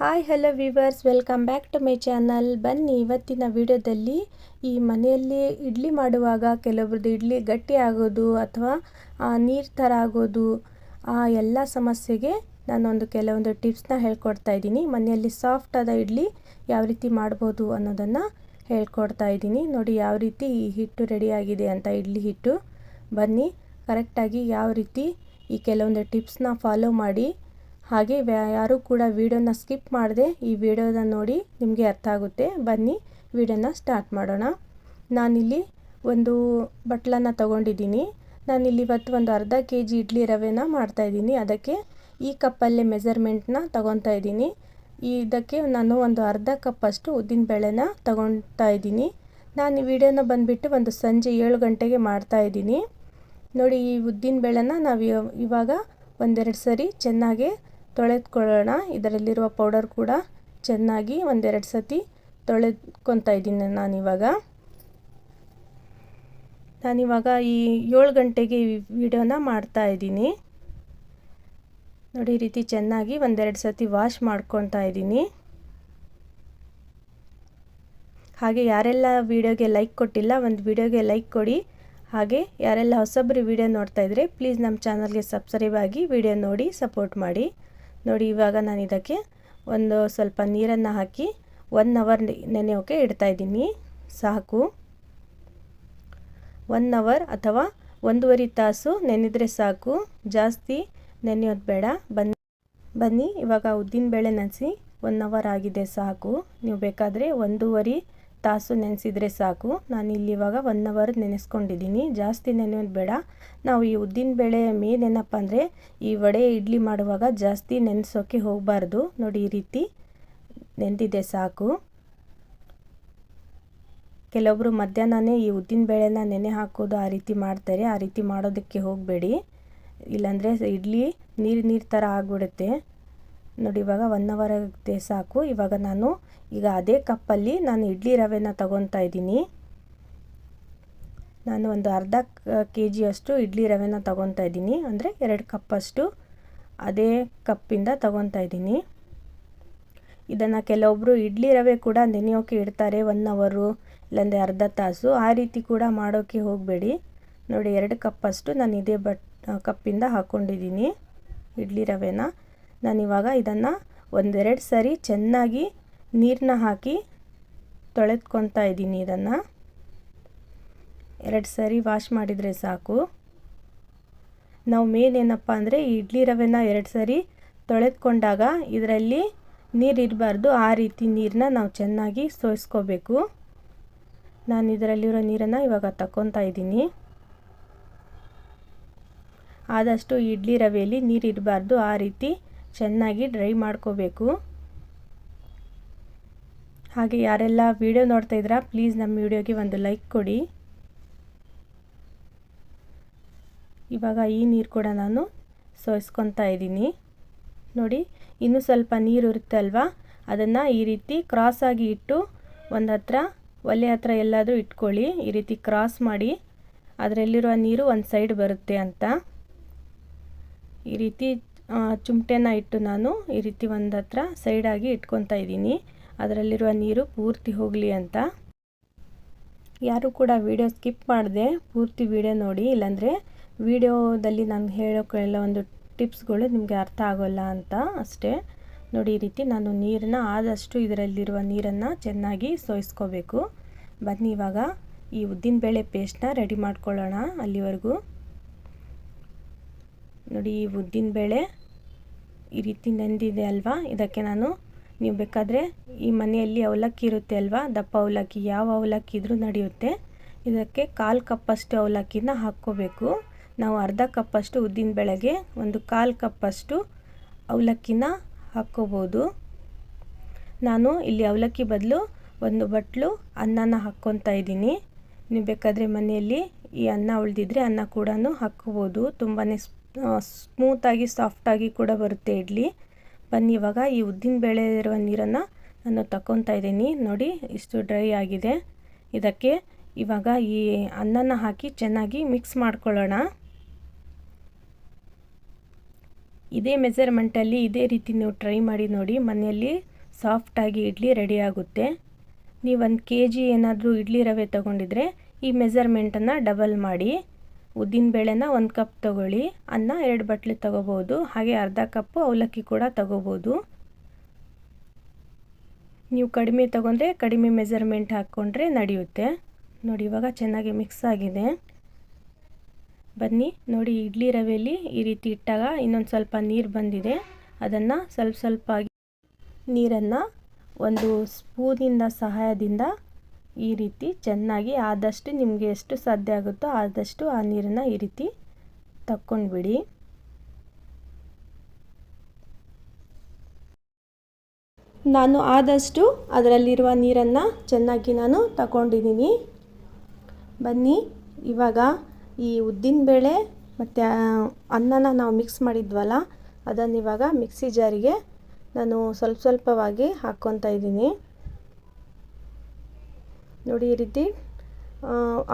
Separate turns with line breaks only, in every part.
Hi hello viewers welcome back to my channel ಬನ್ನಿ ಇವತ್ತಿನ ವಿಡಿಯೋದಲ್ಲಿ ಈ ಮನೆಯಲ್ಲಿ ಇಡ್ಲಿ ಮಾಡುವಾಗ ಕೆಲವ್ರದ್ದು ಇಡ್ಲಿ ಗಟ್ಟಿ ಆಗೋದು ಅಥವಾ ನೀರು ಥರ ಆಗೋದು, ಆ, ಎಲ್ಲ ಸಮಸ್ಯೆಗೆ ನಾನೊಂದು ಕೆಲವೊಂದು ಟಿಪ್ಸ್ನ ಹೇಳ್ಕೊಡ್ತಾ ಇದ್ದೀನಿ. ಮನೆಯಲ್ಲಿ ಸಾಫ್ಟ್ ಆದ ಇಡ್ಲಿ ಯಾವ ರೀತಿ ಮಾಡ್ಬೋದು ಅನ್ನೋದನ್ನು ಹೇಳ್ಕೊಡ್ತಾ ಇದ್ದೀನಿ. ನೋಡಿ ಯಾವ ರೀತಿ ಈ ಹಿಟ್ಟು ರೆಡಿಯಾಗಿದೆ ಅಂತ ಇಡ್ಲಿ ಹಿಟ್ಟು. ಬನ್ನಿ ಕರೆಕ್ಟಾಗಿ ಯಾವ ರೀತಿ ಈ ಕೆಲವೊಂದು ಟಿಪ್ಸ್ನ ಫಾಲೋ ಮಾಡಿ ಹಾಗೆ ಯಾರು ಕೂಡ ವಿಡಿಯೋನ ಸ್ಕಿಪ್ ಮಾಡದೆ ಈ ವಿಡಿಯೋನ ನೋಡಿ ನಿಮಗೆ ಅರ್ಥ ಆಗುತ್ತೆ. ಬನ್ನಿ, ವಿಡಿಯೋನ ಸ್ಟಾರ್ಟ್ ಮಾಡೋಣ. ನಾನಿಲ್ಲಿ ಒಂದು ಬಟ್ಲನ್ನು ತೊಗೊಂಡಿದ್ದೀನಿ. ನಾನಿಲ್ಲಿ ಇವತ್ತು ಒಂದು ಅರ್ಧ ಕೆ ಜಿ ಇಡ್ಲಿ ರವೆನ ಮಾಡ್ತಾ ಇದ್ದೀನಿ. ಅದಕ್ಕೆ ಈ ಕಪ್ಪಲ್ಲೇ ಮೆಜರ್ಮೆಂಟ್ನ ತೊಗೊತಾ ಇದ್ದೀನಿ. ಇದಕ್ಕೆ ನಾನು ಒಂದು ಅರ್ಧ ಕಪ್ಪಷ್ಟು ಉದ್ದಿನಬೇಳೆನ ತಗೊತಾ ಇದ್ದೀನಿ. ನಾನು ಈ ವಿಡಿಯೋನ ಬಂದುಬಿಟ್ಟು ಒಂದು ಸಂಜೆ ಏಳು ಗಂಟೆಗೆ ಮಾಡ್ತಾಯಿದ್ದೀನಿ ನೋಡಿ, ಈ ಉದ್ದಿನಬೇಳೆನ ನಾವು ಇವಾಗ ಒಂದೆರಡು ಸರಿ ಚೆನ್ನಾಗಿ ತೊಳೆದ್ಕೊಳ್ಳೋಣ. ಇದರಲ್ಲಿರುವ ಪೌಡರ್ ಕೂಡ ಚೆನ್ನಾಗಿ ಒಂದೆರಡು ಸತಿ ತೊಳೆದ್ಕೊತಾ ಇದ್ದೀನಿ ನಾನಿವಾಗ. ನಾನಿವಾಗ ಈ ಏಳು ಗಂಟೆಗೆ ಈ ವಿಡಿಯೋನ ಮಾಡ್ತಾ ಇದ್ದೀನಿ. ನೋಡಿ ರೀತಿ ಚೆನ್ನಾಗಿ ಒಂದೆರಡು ಸತಿ ವಾಶ್ ಮಾಡ್ಕೊತಾ ಇದ್ದೀನಿ. ಹಾಗೆ ಯಾರೆಲ್ಲ ವಿಡಿಯೋಗೆ ಲೈಕ್ ಕೊಟ್ಟಿಲ್ಲ, ಒಂದು ವಿಡಿಯೋಗೆ ಲೈಕ್ ಕೊಡಿ. ಹಾಗೆ ಯಾರೆಲ್ಲ ಹೊಸೊಬ್ಬರು ವಿಡಿಯೋ ನೋಡ್ತಾ ಇದ್ದರೆ ಪ್ಲೀಸ್ ನಮ್ಮ ಚಾನಲ್ಗೆ ಸಬ್ಸ್ಕ್ರೈಬ್ ಆಗಿ ವಿಡಿಯೋ ನೋಡಿ, ಸಪೋರ್ಟ್ ಮಾಡಿ. ನೋಡಿ, ಇವಾಗ ನಾನು ಇದಕ್ಕೆ ಒಂದು ಸ್ವಲ್ಪ ನೀರನ್ನು ಹಾಕಿ ಒನ್ ಅವರ್ ನೆನೆಯೋಕೆ ಇಡ್ತಾಯಿದ್ದೀನಿ ಸಾಕು. ಒನ್ ಅವರ್ ಅಥವಾ ಒಂದೂವರೆ ತಾಸು ನೆನೆದರೆ ಸಾಕು. ಜಾಸ್ತಿ ನೆನೆಯೋದು ಬೇಡ. ಬನ್ನಿ. ಬನ್ನಿ, ಇವಾಗ ಉದ್ದಿನಬೇಳೆ ನೆನೆಸಿ ಒನ್ ಅವರ್ ಆಗಿದೆ. ಸಾಕು. ನೀವು ಬೇಕಾದರೆ ಒಂದೂವರೆ ತಾಸು ನೆನೆಸಿದರೆ ಸಾಕು. ನಾನು ಇಲ್ಲಿ ಇವಾಗ ಒನ್ ಅವರ್ ನೆನೆಸ್ಕೊಂಡಿದ್ದೀನಿ. ಜಾಸ್ತಿ ನೆನೆಯೋದು ಬೇಡ. ನಾವು ಈ ಉದ್ದಿನ ಬೇಳೆ ಮೇನ್ ಏನಪ್ಪ ಅಂದರೆ ಈ ವಡೆ ಇಡ್ಲಿ ಮಾಡುವಾಗ ಜಾಸ್ತಿ ನೆನೆಸೋಕ್ಕೆ ಹೋಗಬಾರ್ದು. ನೋಡಿ ಈ ರೀತಿ ನೆಂದಿದೆ ಸಾಕು. ಕೆಲವೊಬ್ಬರು ಮಧ್ಯಾಹ್ನನೇ ಈ ಉದ್ದಿನ ಬೇಳೆನ ನೆನೆ ಹಾಕೋದು ಆ ರೀತಿ ಮಾಡ್ತಾರೆ. ಆ ರೀತಿ ಮಾಡೋದಕ್ಕೆ ಹೋಗಬೇಡಿ. ಇಲ್ಲಾಂದರೆ ಇಡ್ಲಿ ನೀರು ನೀರು ಥರ ಆಗಿಬಿಡುತ್ತೆ. ನೋಡಿ, ಇವಾಗ ಒನ್ ಅವರ್ ಆಗುತ್ತೆ, ಸಾಕು. ಇವಾಗ ನಾನು ಈಗ ಅದೇ ಕಪ್ಪಲ್ಲಿ ನಾನು ಇಡ್ಲಿ ರವೆನ ತಗೊತಾ ಇದ್ದೀನಿ. ನಾನು ಒಂದು ಅರ್ಧ ಕೆ ಜಿಯಷ್ಟು ಇಡ್ಲಿ ರವೆನ ತಗೊತಾ ಇದ್ದೀನಿ. ಅಂದರೆ ಎರಡು ಕಪ್ಪಷ್ಟು ಅದೇ ಕಪ್ಪಿಂದ ತಗೊತಾ ಇದ್ದೀನಿ. ಇದನ್ನು ಕೆಲವೊಬ್ಬರು ಇಡ್ಲಿ ರವೆ ಕೂಡ ನೆನೆಯೋಕೆ ಇಡ್ತಾರೆ ಒನ್ ಅವರು ಇಲ್ಲಾಂದರೆ ಅರ್ಧ ತಾಸು. ಆ ರೀತಿ ಕೂಡ ಮಾಡೋಕ್ಕೆ ಹೋಗಬೇಡಿ. ನೋಡಿ, ಎರಡು ಕಪ್ಪಷ್ಟು ನಾನು ಇದೇ ಬಟ್ ಕಪ್ಪಿಂದ ಹಾಕ್ಕೊಂಡಿದ್ದೀನಿ ಇಡ್ಲಿ ರವೆನ. ನಾನಿವಾಗ ಇದನ್ನು ಒಂದೆರಡು ಸರಿ ಚೆನ್ನಾಗಿ ನೀರನ್ನ ಹಾಕಿ ತೊಳೆದ್ಕೊತಾ ಇದ್ದೀನಿ ಇದನ್ನು. ಎರಡು ಸರಿ ವಾಶ್ ಮಾಡಿದರೆ ಸಾಕು. ನಾವು ಮೇನ್ ಏನಪ್ಪ ಅಂದರೆ ಇಡ್ಲಿ ರವೆನ ಎರಡು ಸರಿ ತೊಳೆದ್ಕೊಂಡಾಗ ಇದರಲ್ಲಿ ನೀರು ಇರಬಾರ್ದು, ಆ ರೀತಿ ನೀರನ್ನ ನಾವು ಚೆನ್ನಾಗಿ ಸೋಯಿಸ್ಕೋಬೇಕು. ನಾನು ಇದರಲ್ಲಿರೋ ನೀರನ್ನು ಇವಾಗ ತಗೊತಾ ಇದ್ದೀನಿ. ಆದಷ್ಟು ಇಡ್ಲಿ ರವೆಯಲ್ಲಿ ನೀರು ಇರಬಾರ್ದು, ಆ ರೀತಿ ಚೆನ್ನಾಗಿ ಡ್ರೈ ಮಾಡ್ಕೋಬೇಕು. ಹಾಗೆ ಯಾರೆಲ್ಲ ವಿಡಿಯೋ ನೋಡ್ತಾ ಇದ್ದೀರಾ, ಪ್ಲೀಸ್ ನಮ್ಮ ವಿಡಿಯೋಗೆ ಒಂದು ಲೈಕ್ ಕೊಡಿ. ಇವಾಗ ಈ ನೀರು ಕೂಡ ನಾನು ಸೋಯಿಸ್ಕೊತಾ ಇದ್ದೀನಿ. ನೋಡಿ, ಇನ್ನೂ ಸ್ವಲ್ಪ ನೀರು ಇರುತ್ತೆ ಅಲ್ವಾ? ಅದನ್ನು ಈ ರೀತಿ ಕ್ರಾಸಾಗಿ ಇಟ್ಟು ಒಂದು ಹತ್ರ, ಒಲೆ ಹತ್ರ ಎಲ್ಲಾದರೂ ಇಟ್ಕೊಳ್ಳಿ. ಈ ರೀತಿ ಕ್ರಾಸ್ ಮಾಡಿ ಅದರಲ್ಲಿರುವ ನೀರು ಒಂದು ಸೈಡ್ ಬರುತ್ತೆ ಅಂತ. ಈ ರೀತಿ ಚುಮಟೆನ ಇಟ್ಟು ನಾನು ಈ ರೀತಿ ಒಂದು ಹತ್ರ ಸೈಡಾಗಿ ಇಟ್ಕೊತಾ ಇದ್ದೀನಿ. ಅದರಲ್ಲಿರುವ ನೀರು ಪೂರ್ತಿ ಹೋಗಲಿ ಅಂತ. ಯಾರು ಕೂಡ ವಿಡಿಯೋ ಸ್ಕಿಪ್ ಮಾಡಿದೆ, ಪೂರ್ತಿ ವಿಡಿಯೋ ನೋಡಿ. ಇಲ್ಲಾಂದರೆ ವಿಡಿಯೋದಲ್ಲಿ ನಾನು ಹೇಳೋ ಒಂದು ಟಿಪ್ಸ್ಗಳು ನಿಮಗೆ ಅರ್ಥ ಆಗೋಲ್ಲ ಅಂತ ಅಷ್ಟೇ. ನೋಡಿ, ಈ ರೀತಿ ನಾನು ನೀರನ್ನ ಆದಷ್ಟು ಇದರಲ್ಲಿರುವ ನೀರನ್ನು ಚೆನ್ನಾಗಿ ಸೋಯಿಸ್ಕೋಬೇಕು. ಬನ್ನಿ, ಇವಾಗ ಈ ಉದ್ದಿನಬೇಳೆ ಪೇಸ್ಟ್ನ ರೆಡಿ ಮಾಡ್ಕೊಳ್ಳೋಣ ಅಲ್ಲಿವರೆಗೂ. ನೋಡಿ, ಈ ಉದ್ದಿನಬೇಳೆ ಈ ರೀತಿ ನೆಂದಿದೆ ಅಲ್ವಾ? ಇದಕ್ಕೆ ನಾನು, ನೀವು ಬೇಕಾದರೆ ಈ ಮನೆಯಲ್ಲಿ ಅವಲಕ್ಕಿ ಇರುತ್ತೆ ಅಲ್ವಾ? ದಪ್ಪ ಅವಲಕ್ಕಿ, ಯಾವ ಅವಲಕ್ಕಿ ಇದ್ರೂ ನಡೆಯುತ್ತೆ. ಇದಕ್ಕೆ ಕಾಲು ಕಪ್ಪಷ್ಟು ಅವಲಕ್ಕಿನ ಹಾಕ್ಕೋಬೇಕು. ನಾವು ಅರ್ಧ ಕಪ್ಪಷ್ಟು ಉದ್ದಿನ ಬೆಳಗ್ಗೆ ಒಂದು ಕಾಲು ಕಪ್ಪಷ್ಟು ಅವಲಕ್ಕಿನ ಹಾಕ್ಕೋಬೋದು. ನಾನು ಇಲ್ಲಿ ಅವಲಕ್ಕಿ ಬದಲು ಒಂದು ಬಟ್ಲು ಅನ್ನನ ಹಾಕ್ಕೊತಾ ಇದ್ದೀನಿ. ನೀವು ಬೇಕಾದರೆ ಮನೆಯಲ್ಲಿ ಈ ಅನ್ನ ಉಳಿದಿದ್ರೆ ಅನ್ನ ಕೂಡ ಹಾಕ್ಕೋಬೋದು. ತುಂಬಾ ಸ್ಮೂತಾಗಿ ಸಾಫ್ಟಾಗಿ ಕೂಡ ಬರುತ್ತೆ ಇಡ್ಲಿ. ಬನ್ನಿ, ಇವಾಗ ಈ ಉದ್ದಿನ ಬೇಳೆ ಇರುವ ನೀರನ್ನು ನಾನು ತಗೊತಾ ಇದ್ದೀನಿ. ನೋಡಿ, ಇಷ್ಟು ಡ್ರೈ ಆಗಿದೆ. ಇದಕ್ಕೆ ಇವಾಗ ಈ ಅನ್ನನ ಹಾಕಿ ಚೆನ್ನಾಗಿ ಮಿಕ್ಸ್ ಮಾಡ್ಕೊಳ್ಳೋಣ. ಇದೇ ಮೆಜರ್ಮೆಂಟಲ್ಲಿ ಇದೇ ರೀತಿ ನೀವು ಟ್ರೈ ಮಾಡಿ ನೋಡಿ, ಮನೆಯಲ್ಲಿ ಸಾಫ್ಟಾಗಿ ಇಡ್ಲಿ ರೆಡಿ ಆಗುತ್ತೆ. ನೀವು ಒಂದು ಕೆ ಜಿ ಏನಾದರೂ ಇಡ್ಲಿ ರವೆ ತಗೊಂಡಿದ್ರೆ ಈ ಮೆಜರ್ಮೆಂಟನ್ನು ಡಬಲ್ ಮಾಡಿ. ಉದ್ದಿನಬೇಳೆನ ಒಂದು ಕಪ್ ತಗೊಳ್ಳಿ. ಅನ್ನ ಎರಡು ಬಟ್ಲು ತಗೋಬೋದು. ಹಾಗೆ ಅರ್ಧ ಕಪ್ಪು ಅವಲಕ್ಕಿ ಕೂಡ ತಗೋಬೋದು. ನೀವು ಕಡಿಮೆ ತಗೊಂಡ್ರೆ ಕಡಿಮೆ ಮೆಜರ್ಮೆಂಟ್ ಹಾಕ್ಕೊಂಡ್ರೆ ನಡೆಯುತ್ತೆ. ನೋಡಿ, ಇವಾಗ ಚೆನ್ನಾಗಿ ಮಿಕ್ಸ್ ಆಗಿದೆ. ಬನ್ನಿ, ನೋಡಿ, ಇಡ್ಲಿ ರವೆಯಲ್ಲಿ ಈ ರೀತಿ ಇಟ್ಟಾಗ ಇನ್ನೊಂದು ಸ್ವಲ್ಪ ನೀರು ಬಂದಿದೆ. ಅದನ್ನು ಸ್ವಲ್ಪ ಸ್ವಲ್ಪ ನೀರನ್ನು ಒಂದು ಸ್ಪೂನಿಂದ ಸಹಾಯದಿಂದ ಈ ರೀತಿ ಚೆನ್ನಾಗಿ ಆದಷ್ಟು ನಿಮಗೆ ಎಷ್ಟು ಸಾಧ್ಯ ಆಗುತ್ತೋ ಆದಷ್ಟು ಆ ನೀರನ್ನು ಈ ರೀತಿ ತಕ್ಕೊಂಡ್ಬಿಡಿ. ನಾನು ಆದಷ್ಟು ಅದರಲ್ಲಿರುವ ನೀರನ್ನು ಚೆನ್ನಾಗಿ ನಾನು ತಗೊಂಡಿದ್ದೀನಿ ಬನ್ನಿ, ಇವಾಗ ಈ ಉದ್ದಿನ ಬೇಳೆ ಮತ್ತು ಅನ್ನನ ನಾವು ಮಿಕ್ಸ್ ಮಾಡಿದ್ವಲ್ಲ, ಅದನ್ನು ಇವಾಗ ಮಿಕ್ಸಿ ಜಾರಿಗೆ ನಾನು ಸ್ವಲ್ಪ ಸ್ವಲ್ಪವಾಗಿ ಹಾಕ್ಕೊತಾ ಇದ್ದೀನಿ. ನೋಡಿ ಈ ರೀತಿ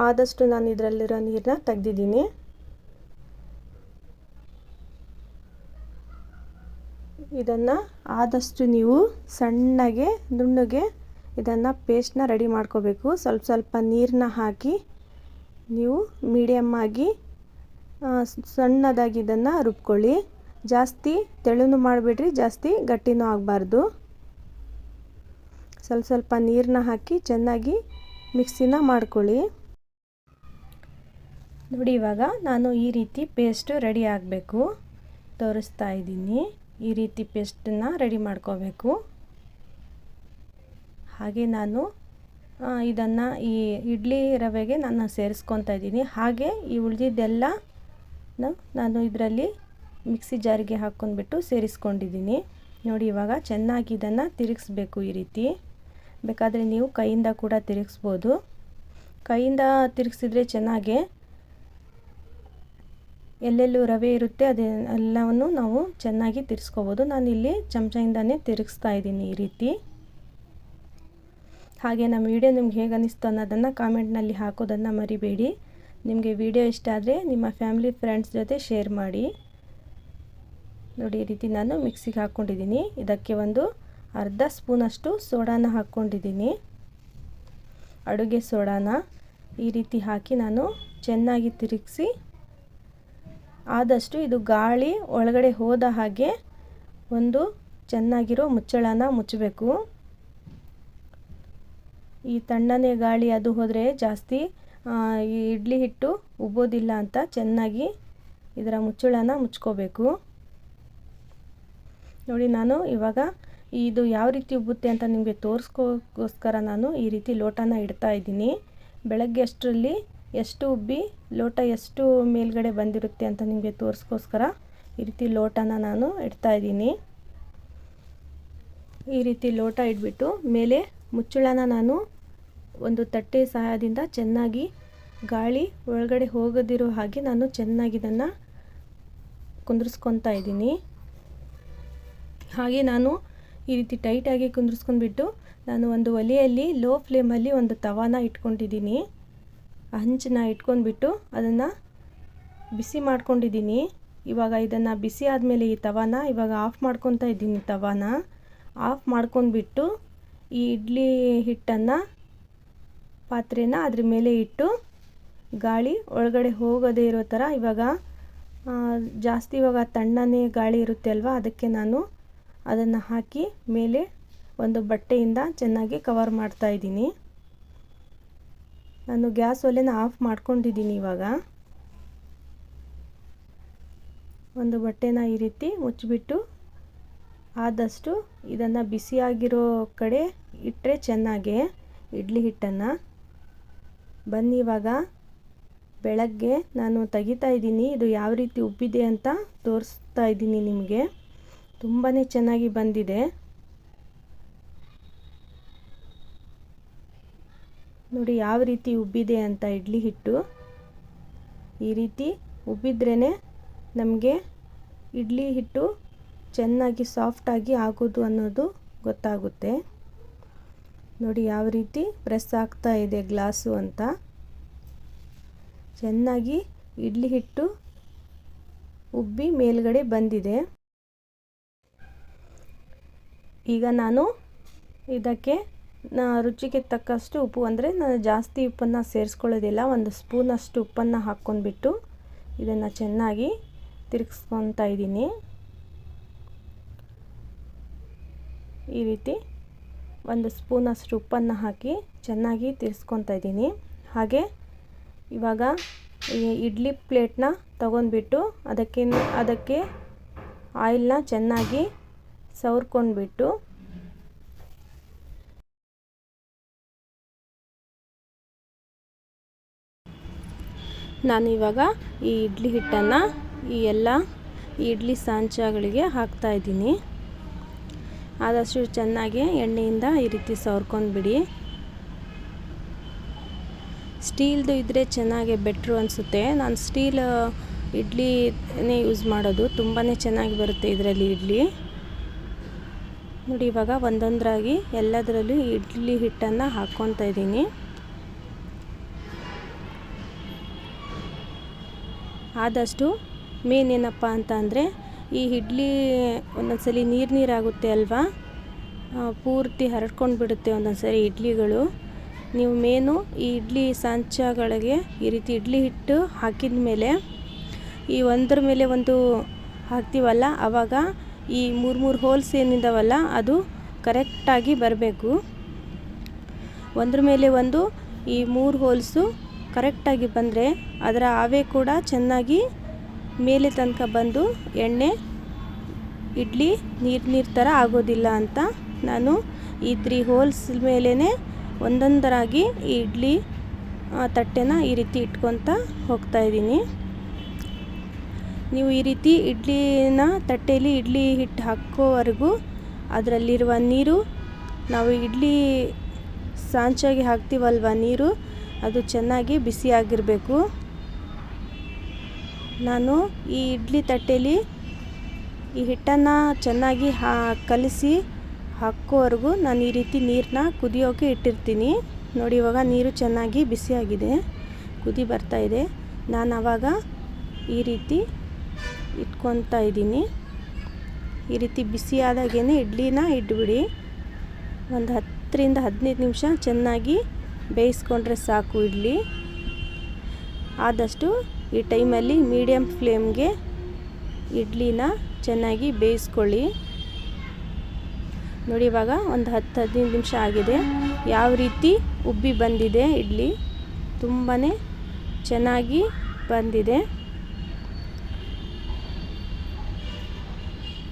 ಆದಷ್ಟು ನಾನು ಇದರಲ್ಲಿರೋ ನೀರನ್ನ ತೆಗ್ದಿದ್ದೀನಿ. ಇದನ್ನು ಆದಷ್ಟು ನೀವು ಸಣ್ಣಗೆ, ನುಣ್ಣಗೆ ಇದನ್ನು ಪೇಸ್ಟ್ನ ರೆಡಿ ಮಾಡ್ಕೋಬೇಕು. ಸ್ವಲ್ಪ ಸ್ವಲ್ಪ ನೀರನ್ನ ಹಾಕಿ ನೀವು ಮೀಡಿಯಮ್ ಆಗಿ ಸಣ್ಣದಾಗಿ ಇದನ್ನು ರುಬ್ಕೊಳ್ಳಿ. ಜಾಸ್ತಿ ತೆಳುನು ಮಾಡಿಬಿಡ್ರಿ, ಜಾಸ್ತಿ ಗಟ್ಟಿನೂ ಆಗಬಾರ್ದು. ಸ್ವಲ್ಪ ಸ್ವಲ್ಪ ನೀರನ್ನ ಹಾಕಿ ಚೆನ್ನಾಗಿ ಮಿಕ್ಸಿನ ಮಾಡ್ಕೊಳ್ಳಿ. ನೋಡಿ ಇವಾಗ ನಾನು ಈ ರೀತಿ ಪೇಸ್ಟು ರೆಡಿ ಆಗಬೇಕು. ತೋರಿಸ್ತಾ ಇದ್ದೀನಿ. ಈ ರೀತಿ ಪೇಸ್ಟನ್ನ ರೆಡಿ ಮಾಡ್ಕೋಬೇಕು. ಹಾಗೆ ನಾನು ಇದನ್ನು ಈ ಇಡ್ಲಿ ರವೆಗೆ ನಾನು ಸೇರಿಸ್ಕೊತಾ ಇದ್ದೀನಿ. ಹಾಗೆ ಈ ಉಳಿದಿದ್ದೆಲ್ಲ ನಾನು ಇದರಲ್ಲಿ ಮಿಕ್ಸಿ ಜಾರಿಗೆ ಹಾಕ್ಕೊಂಡ್ಬಿಟ್ಟು ಸೇರಿಸ್ಕೊಂಡಿದ್ದೀನಿ. ನೋಡಿ ಇವಾಗ ಚೆನ್ನಾಗಿ ಇದನ್ನು ತಿರುಗಿಸ್ಬೇಕು ಈ ರೀತಿ. ಬೇಕಾದರೆ ನೀವು ಕೈಯಿಂದ ಕೂಡ ತಿರುಗಿಸ್ಬೋದು. ಕೈಯಿಂದ ತಿರುಗಿಸಿದ್ರೆ ಚೆನ್ನಾಗೆ ಎಲ್ಲೆಲ್ಲೂ ರವೆ ಇರುತ್ತೆ ಅದೇ ಎಲ್ಲವನ್ನು ನಾವು ಚೆನ್ನಾಗಿ ತಿರ್ಸ್ಕೋಬೋದು. ನಾನಿಲ್ಲಿ ಚಮಚದಿಂದನೇ ತಿರುಗಿಸ್ತಾ ಇದ್ದೀನಿ ಈ ರೀತಿ. ಹಾಗೆ ನಮ್ಮ ವಿಡಿಯೋ ನಿಮ್ಗೆ ಹೇಗೆ ಅನ್ನಿಸ್ತು ಅನ್ನೋದನ್ನು ಕಾಮೆಂಟ್ನಲ್ಲಿ ಹಾಕೋದನ್ನು ಮರಿಬೇಡಿ. ನಿಮಗೆ ವಿಡಿಯೋ ಇಷ್ಟ ಆದರೆ ನಿಮ್ಮ ಫ್ಯಾಮಿಲಿ ಫ್ರೆಂಡ್ಸ್ ಜೊತೆ ಶೇರ್ ಮಾಡಿ. ನೋಡಿ, ಈ ರೀತಿ ನಾನು ಮಿಕ್ಸಿಗೆ ಹಾಕ್ಕೊಂಡಿದ್ದೀನಿ. ಇದಕ್ಕೆ ಒಂದು ಅರ್ಧ ಸ್ಪೂನಷ್ಟು ಸೋಡಾನ ಹಾಕ್ಕೊಂಡಿದ್ದೀನಿ. ಅಡುಗೆ ಸೋಡಾನ ಈ ರೀತಿ ಹಾಕಿ ನಾನು ಚೆನ್ನಾಗಿ ತಿರುಗಿಸಿ, ಆದಷ್ಟು ಇದು ಗಾಳಿ ಒಳಗಡೆ ಹೋದ ಹಾಗೆ ಒಂದು ಚೆನ್ನಾಗಿರೋ ಮುಚ್ಚಳನ ಮುಚ್ಚಬೇಕು. ಈ ತಣ್ಣನೆ ಗಾಳಿ ಅದು ಹೋದರೆ ಜಾಸ್ತಿ ಈ ಇಡ್ಲಿ ಹಿಟ್ಟು ಉಬ್ಬೋದಿಲ್ಲ ಅಂತ ಚೆನ್ನಾಗಿ ಇದರ ಮುಚ್ಚಳನ ಮುಚ್ಕೋಬೇಕು. ನೋಡಿ ನಾನು ಇವಾಗ ಇದು ಯಾವ ರೀತಿ ಉಬ್ಬುತ್ತೆ ಅಂತ ನಿಮಗೆ ತೋರಿಸ್ಕೋಸ್ಕರ ನಾನು ಈ ರೀತಿ ಲೋಟನ ಇಡ್ತಾ ಇದ್ದೀನಿ. ಬೆಳಗ್ಗೆ ಅಷ್ಟರಲ್ಲಿ ಎಷ್ಟು ಉಬ್ಬಿ ಲೋಟ ಎಷ್ಟು ಮೇಲ್ಗಡೆ ಬಂದಿರುತ್ತೆ ಅಂತ ನಿಮಗೆ ತೋರಿಸ್ಕೋಸ್ಕರ ಈ ರೀತಿ ಲೋಟನ ನಾನು ಇಡ್ತಾ ಇದ್ದೀನಿ. ಈ ರೀತಿ ಲೋಟ ಇಟ್ಬಿಟ್ಟು ಮೇಲೆ ಮುಚ್ಚಳನ ನಾನು ಒಂದು ತಟ್ಟೆ ಸಹಾಯದಿಂದ ಚೆನ್ನಾಗಿ ಗಾಳಿ ಒಳಗಡೆ ಹೋಗದಿರೋ ಹಾಗೆ ನಾನು ಚೆನ್ನಾಗಿ ಇದನ್ನು ಕುಂದ್ರಿಸ್ಕೊತಾ ಇದ್ದೀನಿ. ಹಾಗೆ ನಾನು ಈ ರೀತಿ ಟೈಟಾಗಿ ಕುಂದ್ರಿಸ್ಕೊಂಡ್ಬಿಟ್ಟು ನಾನು ಒಂದು ಒಲೆಯಲ್ಲಿ ಲೋ ಫ್ಲೇಮಲ್ಲಿ ಒಂದು ತವಾನ ಇಟ್ಕೊಂಡಿದ್ದೀನಿ. ಹಂಚನ್ನ ಇಟ್ಕೊಂಡ್ಬಿಟ್ಟು ಅದನ್ನು ಬಿಸಿ ಮಾಡ್ಕೊಂಡಿದ್ದೀನಿ. ಇವಾಗ ಇದನ್ನು ಬಿಸಿ ಆದಮೇಲೆ ಈ ತವಾನ ಇವಾಗ ಆಫ್ ಮಾಡ್ಕೊತಾ ಇದ್ದೀನಿ ತವಾನ. ಆಫ್ ಮಾಡ್ಕೊಂಡ್ಬಿಟ್ಟು ಈ ಇಡ್ಲಿ ಹಿಟ್ಟನ್ನು ಪಾತ್ರೆನ ಅದ್ರ ಮೇಲೆ ಇಟ್ಟು ಗಾಳಿ ಒಳಗಡೆ ಹೋಗೋದೇ ಇರೋ ಥರ ಇವಾಗ ಜಾಸ್ತಿ ಇವಾಗ ತಣ್ಣನೇ ಗಾಳಿ ಇರುತ್ತೆ ಅಲ್ವಾ ಅದಕ್ಕೆ ನಾನು ಅದನ್ನು ಹಾಕಿ ಮೇಲೆ ಒಂದು ಬಟ್ಟೆಯಿಂದ ಚೆನ್ನಾಗಿ ಕವರ್ ಮಾಡ್ತಾ ಇದ್ದೀನಿ. ನಾನು ಗ್ಯಾಸ್ ಒಲೆನ ಆಫ್ ಮಾಡ್ಕೊಂಡಿದ್ದೀನಿ ಇವಾಗ. ಒಂದು ಬಟ್ಟೆನ ಈ ರೀತಿ ಮುಚ್ಚಿಬಿಟ್ಟು ಆದಷ್ಟು ಇದನ್ನು ಬಿಸಿಯಾಗಿರೋ ಕಡೆ ಇಟ್ಟರೆ ಚೆನ್ನಾಗೆ, ಇಡ್ಲಿ ಹಿಟ್ಟನ್ನು. ಬನ್ನಿ ಇವಾಗ. ಬೆಳಗ್ಗೆ ನಾನು ತೆಗಿತಾ ಇದ್ದೀನಿ. ಇದು ಯಾವ ರೀತಿ ಉಬ್ಬಿದೆ ಅಂತ ತೋರಿಸ್ತಾ ಇದ್ದೀನಿ ನಿಮಗೆ. ತುಂಬಾ ಚೆನ್ನಾಗಿ ಬಂದಿದೆ. ನೋಡಿ ಯಾವ ರೀತಿ ಉಬ್ಬಿದೆ ಅಂತ ಇಡ್ಲಿ ಹಿಟ್ಟು. ಈ ರೀತಿ ಉಬ್ಬಿದ್ರೇ ನಮಗೆ ಇಡ್ಲಿ ಹಿಟ್ಟು ಚೆನ್ನಾಗಿ ಸಾಫ್ಟಾಗಿ ಆಗೋದು ಅನ್ನೋದು ಗೊತ್ತಾಗುತ್ತೆ. ನೋಡಿ ಯಾವ ರೀತಿ ಪ್ರೆಸ್ ಆಗ್ತಾ ಇದೆ ಗ್ಲಾಸು ಅಂತ. ಚೆನ್ನಾಗಿ ಇಡ್ಲಿ ಹಿಟ್ಟು ಉಬ್ಬಿ ಮೇಲ್ಗಡೆ ಬಂದಿದೆ. ಈಗ ನಾನು ಇದಕ್ಕೆ ರುಚಿಗೆ ತಕ್ಕಷ್ಟು ಉಪ್ಪು, ಅಂದರೆ ನಾನು ಜಾಸ್ತಿ ಉಪ್ಪನ್ನು ಸೇರಿಸ್ಕೊಳ್ಳೋದಿಲ್ಲ, ಒಂದು ಸ್ಪೂನಷ್ಟು ಉಪ್ಪನ್ನು ಹಾಕ್ಕೊಂಡ್ಬಿಟ್ಟು ಇದನ್ನು ಚೆನ್ನಾಗಿ ತಿರುಗಿಸ್ಕೊತಾ ಇದ್ದೀನಿ. ಈ ರೀತಿ ಒಂದು ಸ್ಪೂನಷ್ಟು ಉಪ್ಪನ್ನು ಹಾಕಿ ಚೆನ್ನಾಗಿ ತಿರ್ಸ್ಕೊತಾ ಇದ್ದೀನಿ. ಹಾಗೆ ಇವಾಗ ಇಡ್ಲಿ ಪ್ಲೇಟ್ನ ತಗೊಂಡ್ಬಿಟ್ಟು ಅದಕ್ಕೆ ಅದಕ್ಕೆ ಆಯಿಲ್ನ ಚೆನ್ನಾಗಿ ಸವರ್ಕೊಂಡ್ಬಿಟ್ಟು ನಾನು ಇವಾಗ ಈ ಇಡ್ಲಿ ಹಿಟ್ಟನ್ನು ಈ ಎಲ್ಲ ಇಡ್ಲಿ ಸಾಂಚಗಳಿಗೆ ಹಾಕ್ತಾಯಿದ್ದೀನಿ ಆದಷ್ಟು ಚೆನ್ನಾಗಿ ಎಣ್ಣೆಯಿಂದ ಈ ರೀತಿ ಸವರ್ಕೊಂಡ್ಬಿಡಿ. ಸ್ಟೀಲ್ದು ಇದ್ದರೆ ಚೆನ್ನಾಗಿ ಬೆಟ್ರು ಅನಿಸುತ್ತೆ. ನಾನು ಸ್ಟೀಲ್, ಇಡ್ಲಿನೇ ಯೂಸ್ ಮಾಡೋದು. ತುಂಬಾ ಚೆನ್ನಾಗಿ ಬರುತ್ತೆ ಇದರಲ್ಲಿ ಇಡ್ಲಿ. ನೋಡಿ, ಇವಾಗ ಒಂದೊಂದರಾಗಿ ಎಲ್ಲದರಲ್ಲೂ ಇಡ್ಲಿ ಹಿಟ್ಟನ್ನು ಹಾಕ್ಕೊತಾ ಇದ್ದೀನಿ. ಆದಷ್ಟು ಮೇನ್ ಏನಪ್ಪ ಅಂತ ಅಂದರೆ, ಈ ಇಡ್ಲಿ ಒಂದೊಂದ್ಸಲಿ ನೀರು ನೀರಾಗುತ್ತೆ ಅಲ್ವಾ? ಪೂರ್ತಿ ಹರಡ್ಕೊಂಡು ಬಿಡುತ್ತೆ ಒಂದೊಂದ್ಸರಿ ಇಡ್ಲಿಗಳು. ನೀವು ಮೇನು ಈ ಇಡ್ಲಿ ಸಾಂಚಗಳಿಗೆ ಈ ರೀತಿ ಇಡ್ಲಿ ಹಿಟ್ಟು ಹಾಕಿದ ಮೇಲೆ ಈ ಒಂದರ ಮೇಲೆ ಒಂದು ಹಾಕ್ತೀವಲ್ಲ ಆವಾಗ ಈ ಮೂರು ಮೂರು ಹೋಲ್ಸ್ ಏನಿದಾವಲ್ಲ, ಅದು ಕರೆಕ್ಟಾಗಿ ಬರಬೇಕು. ಒಂದ್ರ ಮೇಲೆ ಒಂದು, ಈ ಮೂರು ಹೋಲ್ಸು ಕರೆಕ್ಟಾಗಿ ಬಂದರೆ ಅದರ ಆವೆ ಕೂಡ ಚೆನ್ನಾಗಿ ಮೇಲೆ ತನಕ ಬಂದು ಎಣ್ಣೆ, ಇಡ್ಲಿ, ನೀರು ನೀರು ಥರ ಆಗೋದಿಲ್ಲ ಅಂತ ನಾನು ಈ ತ್ರೀ ಹೋಲ್ಸ್ ಮೇಲೇ ಒಂದೊಂದರಾಗಿ ಈ ಇಡ್ಲಿ ತಟ್ಟೆನ ಈ ರೀತಿ ಇಟ್ಕೊತ ಹೋಗ್ತಾ ಇದ್ದೀನಿ. ನೀವು ಈ ರೀತಿ ಇಡ್ಲಿನ ತಟ್ಟೆಯಲ್ಲಿ ಇಡ್ಲಿ ಹಿಟ್ಟು ಹಾಕೋವರೆಗೂ ಅದರಲ್ಲಿರುವ ನೀರು, ನಾವು ಇಡ್ಲಿ ಸಾಂಚಾಗಿ ಹಾಕ್ತೀವಲ್ವ ನೀರು, ಅದು ಚೆನ್ನಾಗಿ ಬಿಸಿಯಾಗಿರಬೇಕು. ನಾನು ಈ ಇಡ್ಲಿ ತಟ್ಟೆಯಲ್ಲಿ ಈ ಹಿಟ್ಟನ್ನು ಚೆನ್ನಾಗಿ ಹಾ, ಕಲಿಸಿ ಹಾಕೋವರೆಗೂ ನಾನು ಈ ರೀತಿ ನೀರನ್ನ ಕುದಿಯೋಕೆ ಇಟ್ಟಿರ್ತೀನಿ. ನೋಡಿ, ಇವಾಗ ನೀರು ಚೆನ್ನಾಗಿ ಬಿಸಿಯಾಗಿದೆ, ಕುದಿ ಬರ್ತಾ ಇದೆ. ನಾನು ಆವಾಗ ಈ ರೀತಿ ಇಟ್ಕೊತಾ ಇದ್ದೀನಿ. ಈ ರೀತಿ ಬಿಸಿಯಾದಾಗೇ ಇಡ್ಲಿನ ಇಟ್ಬಿಡಿ. ಒಂದು ಹತ್ತರಿಂದ ಹದಿನೈದು ನಿಮಿಷ ಚೆನ್ನಾಗಿ ಬೇಯಿಸ್ಕೊಂಡ್ರೆ ಸಾಕು ಇಡ್ಲಿ. ಆದಷ್ಟು ಈ ಟೈಮಲ್ಲಿ ಮೀಡಿಯಮ್ ಫ್ಲೇಮ್ಗೆ ಇಡ್ಲಿನ ಚೆನ್ನಾಗಿ ಬೇಯಿಸ್ಕೊಳ್ಳಿ. ನೋಡಿ, ಇವಾಗ ಒಂದು ಹತ್ತು ಹದಿನೈದು ನಿಮಿಷ ಆಗಿದೆ. ಯಾವ ರೀತಿ ಉಬ್ಬಿ ಬಂದಿದೆ ಇಡ್ಲಿ. ತುಂಬಾ ಚೆನ್ನಾಗಿ ಬಂದಿದೆ.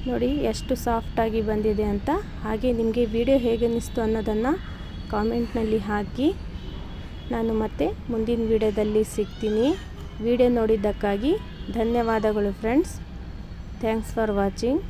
ನೋಡಿ ಎಷ್ಟು ಸಾಫ್ಟಾಗಿ ಬಂದಿದೆ ಅಂತ. ಹಾಗೆ ನಿಮಗೆ ವಿಡಿಯೋ ಹೇಗೆ ಅನ್ನಿಸ್ತು ಅನ್ನೋದನ್ನು ಕಾಮೆಂಟ್ನಲ್ಲಿ ಹಾಕಿ. ನಾನು ಮತ್ತೆ ಮುಂದಿನ ವಿಡಿಯೋದಲ್ಲಿ ಸಿಗ್ತೀನಿ. ವಿಡಿಯೋ ನೋಡಿದ್ದಕ್ಕಾಗಿ ಧನ್ಯವಾದಗಳು ಫ್ರೆಂಡ್ಸ್ ಥ್ಯಾಂಕ್ಸ್ ಫಾರ್ ವಾಚಿಂಗ್